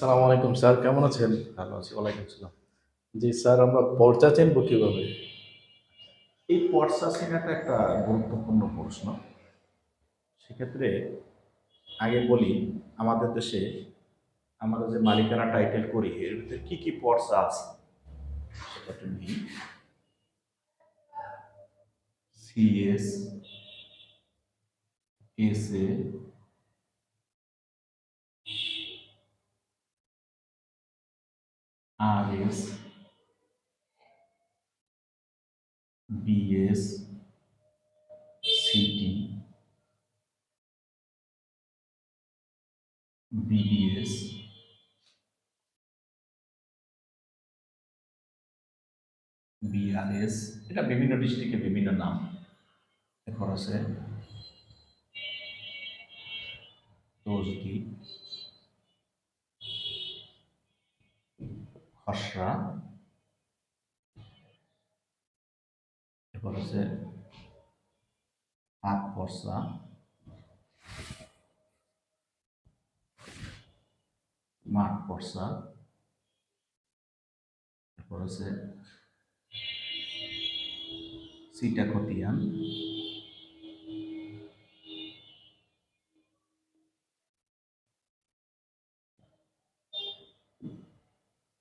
সালাম আলাইকুম স্যার। কেমন আছেন? ভালো আছি ওয়ালাইকুম সালাম জি স্যার আমরা পর্চা চিনব কীভাবে? এই পর্সা চেনাটা একটা গুরুত্বপূর্ণ প্রশ্ন। সেক্ষেত্রে আগে বলি আমাদের দেশে আমরা যে মালিকানা টাইটেল করি এর ভিতরে কী কী পর্সা আছে? সেটা নিই। CS S A R S BS CT BDS BRS এটা বিভিন্ন ডিস্ট্রিক্টে বিভিন্ন নাম। এরপর আছে তসদি খসড়া এরপর আছে হাত পর্সা। মাঠ পর্সা। এরপর আছে সিটা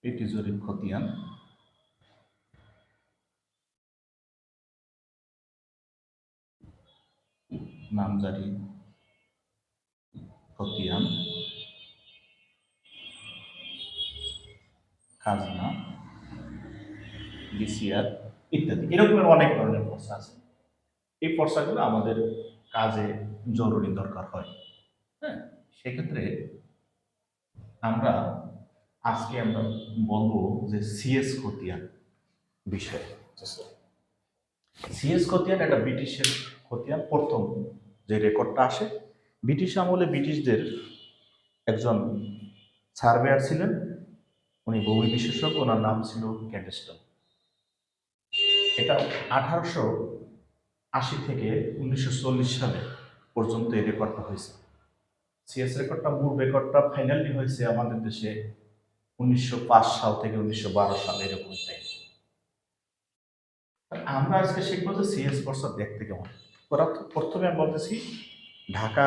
এটি জরিপ খতিয়ান। নামজারি খতিয়ান। খাজনা। বিসিআর ইত্যাদি। এরকমের অনেক ধরনের পর্সা আছে। এই পর্সাগুলো আমাদের কাজে জরুরি দরকার হয়। হ্যাঁ সেক্ষেত্রে আমরা আজকে আমরা বলব যে সিএস খতিয়ান বিষয়। সিএস খতিয়ান একটা ব্রিটিশের খতিয়ান প্রথম যে রেকর্ডটা আসে। ব্রিটিশ আমলে ব্রিটিশদের একজন সার্ভেয়ার ছিলেন উনি ভূমি বিশেষজ্ঞ ওনার নাম ছিল ক্যাডেস্টন এটা আঠারোশো আশি থেকে উনিশশো চল্লিশ সালে পর্যন্ত এই রেকর্ডটা হয়েছে। সিএস রেকর্ডটা মূল রেকর্ডটা ফাইনালি হয়েছে আমাদের দেশে উনিশশো পাঁচ সাল থেকে উনিশশো বারো সাল এরকম টাইম আমরা আজকে শিখব যে সিএস পর্সা দেখতে কেমন। ওরা প্রথমে আমি বলতেছি ঢাকা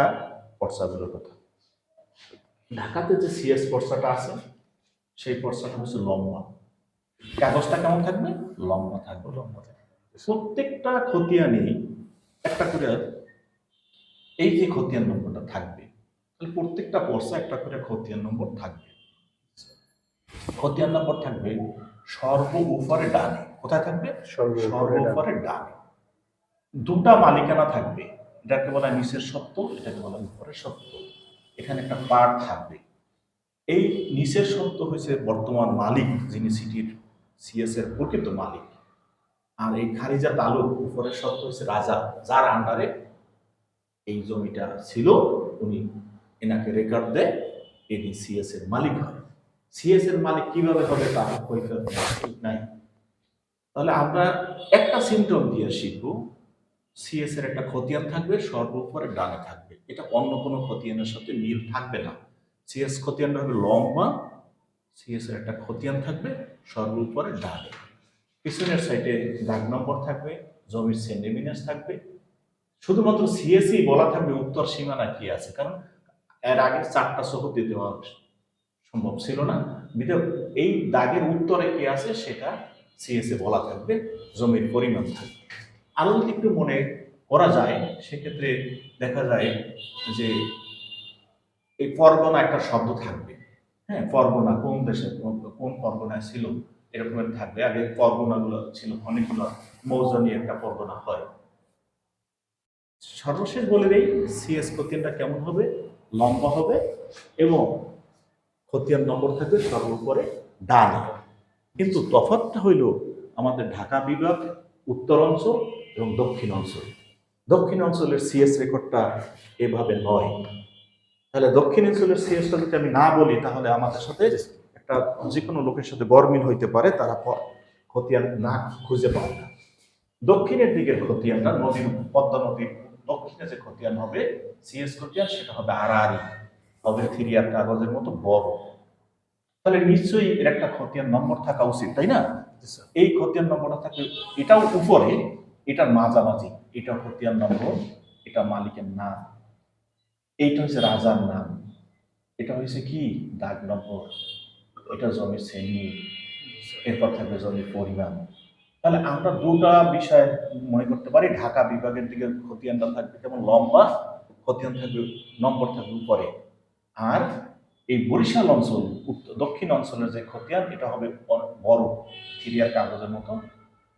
পর্সাগুলোর কথা। ঢাকাতে যে সিএস পর্সাটা আছে, সেই পর্সাটা হচ্ছে লম্বা। কাগজটা কেমন থাকবে? লম্বা থাকবে লম্বা থাকবে। প্রত্যেকটা খতিয়ানেই একটা করে এই যে খতিয়ান নম্বরটা থাকবে, তাহলে প্রত্যেকটা পর্সা একটা করে খতিয়ান নম্বর থাকবে। খতিয়ান নম্বর থাকবে সর্ব উপরে ডানে। কোথায় থাকবে? সর্ব উপরে ডানে। দুটা মালিকানা থাকবে এটাকে বলা নিচের সত্য এটাকে বলা উপরের সত্য। এখানে একটা পার্ট থাকবে। এই নিচের সত্য হয়েছে বর্তমান মালিক যিনি সিটির সিএস এর প্রকৃত মালিক। আর এই খারিজা তালুক উপরের সত্য হয়েছে রাজা যার আন্ডারে এই জমিটা ছিল উনি এনাকে রেকর্ড দেয় ইনি সিএস এর মালিক হয়। সিএস এর মালিক কীভাবে হবে তার কৈফিয়ত ঠিক নাই? তাহলে আমরা একটা সিমটম দিয়ে শিখব সিএস এর একটা খতিয়ান থাকবে সর্ব উপরে ডানে থাকবে। এটা অন্য কোনো খতিয়ানের সাথে মিল থাকবে না। সিএস খতিয়ানটা হবে লম্বা সিএস এর একটা খতিয়ান থাকবে সর্ব উপরে ডানে। পিছনের সাইডে দাগ নম্বর থাকবে, জমির সেন্টিমিটার থাকবে। শুধুমাত্র সিএসই বলা থাকবে, উত্তর সীমানা কি আছে? কারণ এর আগে চারটা সহতি দেওয়া সম্ভব ছিল না। বিধে- এই দাগের উত্তরে কি আছে সেটা সিএসএ বলা থাকবে, জমির পরিমাণ থাকবে। আরও যদি একটু মনে করা যায়, সেক্ষেত্রে দেখা যায় যে এই পরগনা একটা শব্দ থাকবে। হ্যাঁ পরগনা কোন দেশে, কোন- পরগনায় ছিল এরকমের থাকবে। আগে পরগনাগুলো ছিল, অনেকগুলো মৌজা নিয়ে একটা পরগনা হয়। সর্বশেষ বলে দেই সিএস খতিয়ানটা কেমন হবে? লম্বা হবে এবং খতিয়ান নম্বর থাকবে সর্বোপরে ডানে। কিন্তু তফাৎটা হইল আমাদের ঢাকা বিভাগ, উত্তর অঞ্চল এবং দক্ষিণ অঞ্চল। দক্ষিণ অঞ্চলের সিএস রেকর্ডটা এভাবে নয়। তাহলে দক্ষিণ অঞ্চলের সিএসটা যদি আমি না বলি, তাহলে আমাদের সাথে একটা যে কোনো লোকের সাথে গরমিল হইতে পারে, তারা খতিয়ান না খুঁজে পায় না। দক্ষিণের দিকের খতিয়ানটা নদীর, পদ্মা নদীর দক্ষিণে যে খতিয়ান হবে সিএস খতিয়ান, সেটা হবে আড়াআড়ি হবে থ্রিয়ার কাগজের মতো বড়। তাহলে নিশ্চয়ই এর একটা খতিয়ান নম্বর থাকা উচিত তাই না? এই খতিয়ান নম্বরটা থাকে এটাও উপরে এটার মাঝামাঝি এটা খতিয়ান নম্বর এটা মালিকের নাম এইটা হচ্ছে রাজার নাম এটা হয়েছে কি? দাগ নম্বর এটা জমির শ্রেণি এরপর থাকবে জমির পরিমাণ। তাহলে আমরা দুটা বিষয় মনে করতে পারি ঢাকা বিভাগের দিকে খতিয়ানটা থাকবে যেমন লম্বা খতিয়ান থাকবে নম্বর থাকবে উপরে। আর এই বরিশাল অঞ্চল, উত্তর, দক্ষিণ অঞ্চলের যে খতিয়ান, এটা হবে বড় থিরিয়ার কাগজের মতো।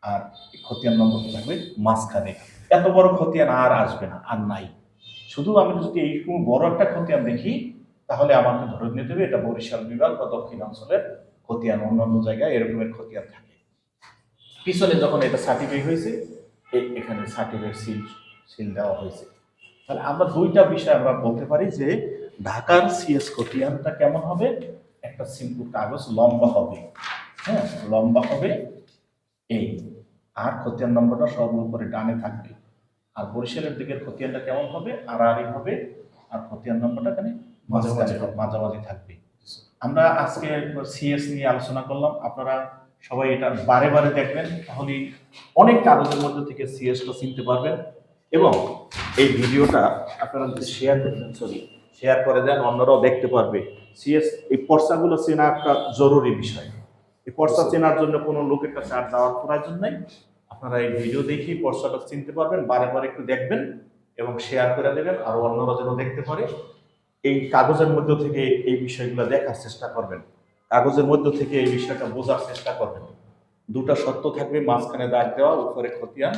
আর খতিয়ান নম্বর থাকবে মাঝখানে। এত বড় খতিয়ান আর আসবে না, আর নাই। শুধু আমি যদি এইরকম বড় একটা খতিয়ান দেখি, তাহলে আমাকে ধরে নিতে হবে এটা বরিশাল বিভাগ বা দক্ষিণ অঞ্চলের খতিয়ান, অন্যান্য জায়গায় এরকমের খতিয়ান থাকে। পিছনে যখন এটা সার্টিফাই হয়েছে এখানে সার্টিফাইড সিল সিল দেওয়া হয়েছে। তাহলে আমরা দুইটা বিষয় আমরা বলতে পারি যে ঢাকার সিএস খতিয়ানটা কেমন হবে? একটা সিম্পল কাগজ লম্বা হবে। হ্যাঁ লম্বা হবে এই। আর খতিয়ান নম্বরটা সর্বোপরি ডানে থাকবে। আর বরিশালের দিকের খতিয়ানটা কেমন হবে? আর আড়াআড়ি হবে। আর খতিয়ান নম্বরটা এখানে মাঝামাঝি মাঝামাঝি থাকবে। আমরা আজকে সিএস নিয়ে আলোচনা করলাম। আপনারা সবাই এটা বারে বারে দেখবেন। তাহলে অনেক কাগজের মধ্যে থেকে সিএসটা চিনতে পারবেন। এবং এই ভিডিওটা আপনারা যদি শেয়ার করে দেন সরি শেয়ার করে দেন অন্যরাও দেখতে পারবে। সিএস এই পর্সাগুলো চেনা একটা জরুরি বিষয়। এই পর্সা চেনার জন্য কোনো লোকের কাছে আর যাওয়ার প্রয়োজন নাই। আপনারা এই ভিডিও দেখেই পর্সাটা চিনতে পারবেন বারে বারে একটু দেখবেন এবং শেয়ার করে দেবেন আর অন্যরা যেন দেখতে পারে। এই কাগজের মধ্য থেকে এই বিষয়গুলো দেখার চেষ্টা করবেন। কাগজের মধ্য থেকে এই বিষয়টা বোঝার চেষ্টা করবেন। দুটা সত্য থাকবে মাঝখানে দাগ দেওয়া উপরে খতিয়ান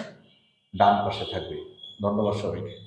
ডান পাশে থাকবে। ধন্যবাদ সবাইকে।